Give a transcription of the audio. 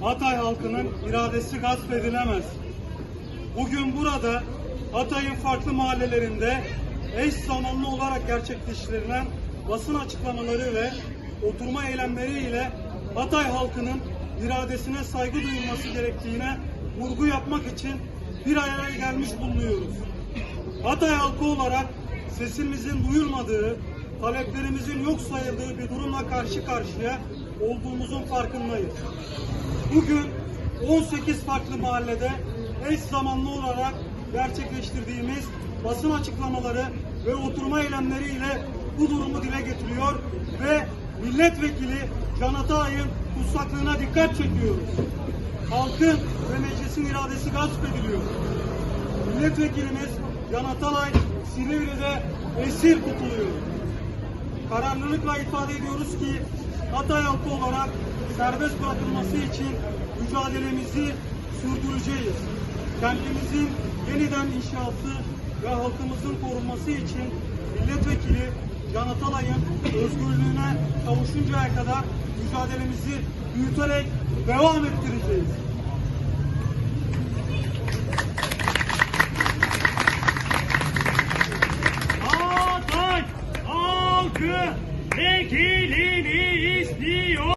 Hatay halkının iradesi gasp edilemez. Bugün burada Hatay'ın farklı mahallelerinde eş zamanlı olarak gerçekleştirilen basın açıklamaları ve oturma eylemleriyle Hatay halkının iradesine saygı duyulması gerektiğine vurgu yapmak için bir araya gelmiş bulunuyoruz. Hatay halkı olarak sesimizin duyulmadığı, taleplerimizin yok sayıldığı bir durumla karşı karşıya olduğumuzun farkındayız. Bugün 18 farklı mahallede eş zamanlı olarak gerçekleştirdiğimiz basın açıklamaları ve oturma eylemleriyle bu durumu dile getiriyor ve milletvekili Can Atay'ın tutsaklığına dikkat çekiyoruz. Halkın ve meclisin iradesi gasp ediliyor. Milletvekilimiz Can Atalay Silivri'de esir tutuluyor. Kararlılıkla ifade ediyoruz ki Hatay halkı olarak serbest bırakılması için mücadelemizi sürdüreceğiz. Kentimizin yeniden inşaatı ve halkımızın korunması için milletvekili Can Atalay'ın özgürlüğüne kavuşuncaya kadar mücadelemizi büyüterek devam ettireceğiz. Çekilini istiyor.